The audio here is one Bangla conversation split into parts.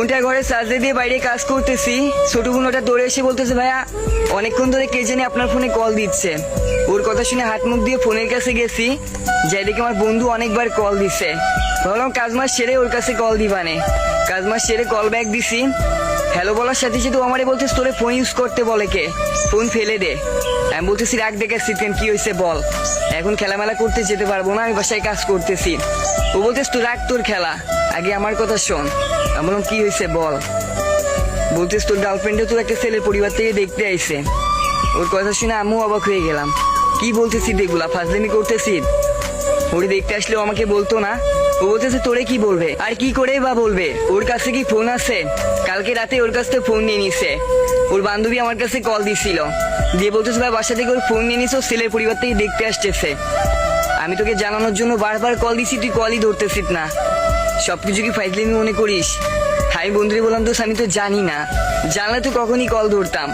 ফোনটা ঘরে সাজে দিয়ে বাইরে কাজ করতেছি। ছোট বোন ওটা দৌড়ে এসে বলতেছে, ভাইয়া, অনেকক্ষণ ধরে কে জানি আপনার ফোনে কল দিচ্ছে। ওর কথা শুনে হাত মুখ দিয়ে ফোনের কাছে গেছি। যাই দেখে আমার বন্ধু অনেকবার কল দিছে। ভাবলাম কাজ মাস সেরে ওর কাছে কল দিবানে। কাজ মাস সেরে কল ব্যাক দিছি। হ্যালো বলার সাথে সাথে আমারে বলতেছে, তোরে ফোন ইউজ করতে বলে কে? ফোন ফেলে দে। আমি বলতেছি, রাগ দেখে সিটেন কি হয়েছে বল? এখন খেলামেলা করতে যেতে পারব না, আমি বাসায় কাজ করতেছি। ও বলতেছ তুই রাগ তোর খেলা। আগে আমার কথা শোন। আমি বললাম, কি হয়েছে বল? বলতেছ, তোর গার্লফ্রেন্ডে তোর একটা ছেলের পরিবার থেকে দেখতে আইছে। ওর কথা শুনে আমিও অবাক হয়ে গেলাম। কি বলতেছি দেখগুলা ফাজলামি করতেছি ওরে দেখতে আসলেও আমাকে বলতো না। ও বলতেছে, তোরে কি বলবে? আর কি করে বা বলবে? ওর কাছে কি ফোন আছে? কালকে রাতে ওর কাছ থেকে ফোন নিয়ে নিছে। ওর বান্ধবী আমার কাছে কল দিছিল। দিয়ে বলতেছে, ভাই, বাসা থেকে ওর ফোন নিয়ে নিছে ছেলের পরিবার থেকে দেখতে আসতেছে। আমি তোকে জানানোর জন্য বারবার কল দিছি, তুই কলই ধরতেছিস না। সবকিছু কি ফাইজলিমি মনে করিস? হাই বন্ধুরে, বললাম তো আমি তো জানি না। জানলে তো কখনই কল ধরতাম।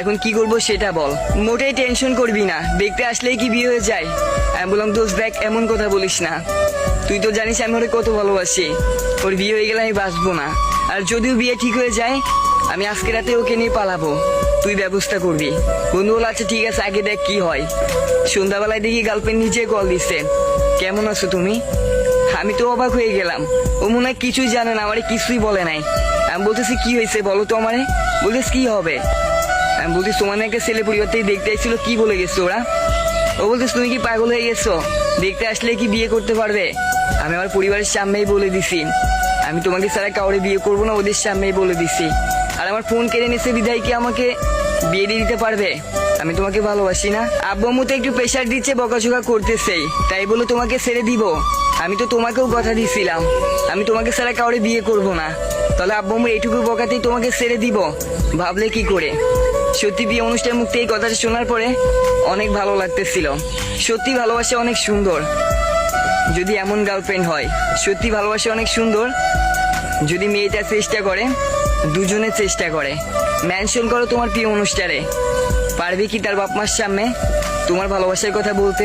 এখন কি করব সেটা বল। মোটেই টেনশন করবি না। দেখতে আসলেই কি বিয়ে হয়ে যায়। আমি বললাম দোষ দেখ, এমন কথা বলিস না। তুই তো জানিস আমি ওরে কত ভালোবাসি। ওর বিয়ে হয়ে গেলে আমি বাঁচবো না। আর যদিও বিয়ে ঠিক হয়ে যায়, আমি আজকে রাতে ওকে নিয়ে পালাবো। তুই ব্যবস্থা করবি। বন্ধু বলে আচ্ছা ঠিক আছে, আগে দেখ কি হয়। সন্ধ্যাবেলায় দেখি গার্লফ্রেন্ড নিজে কল দিচ্ছে কেমন আছো তুমি? আমি তো অবাক হয়ে গেলাম। ও মনে হয় কিছুই জানে না, আমারে কিছুই বলে নাই। আমি বলতেছি, কি হয়েছে বলো তো আমারে? বলতেছ, কি হবে? আমি না একটা ছেলে পরিবার থেকে দেখতে আসছিল, কি বলে গেছো ওরা? ও বলতেছ তুমি কি পাগল হয়ে গেছো? দেখতে আসলে কি বিয়ে করতে পারবে? আমি আমার পরিবারের সামনেই বলে দিছি। আমি তোমাকে ছাড়া কাউরে বিয়ে করব না, ওদের সামনেই বলে দিছি। আর আমার ফোন কেড়ে নিছে বিধায় কি আমাকে বিয়ে দিয়ে দিতে পারবে? আমি তোমাকে ভালোবাসি না। আব্বু আম্মু তো একটু প্রেশার দিচ্ছে, বকাঝোকা করতেছেই তাই বলে তোমাকে ছেড়ে দিব। আমি তো তোমাকেও কথা দিছিলাম। আমি তোমাকে ছাড়া কাউরে বিয়ে করব না। তাহলে আব্বু আম্মু এইটুকু বকাতেই তোমাকে ছেড়ে দিব। ভাবলে কি করে? সত্যি বিয়ে অনুষ্ঠান মুক্তি এই কথাটা শোনার পরে অনেক ভালো লাগতেছিল। সত্যি ভালোবাসা অনেক সুন্দর। যদি এমন গার্লফ্রেন্ড হয়, সত্যি ভালোবাসা অনেক সুন্দর। যদি মেয়েটা চেষ্টা করে, দুজনে চেষ্টা করে। মেনশন করো তোমার প্রিয় অনুষ্ঠানে। পারবে কি তার বাপ মার সামনে তোমার ভালোবাসার কথা বলতে?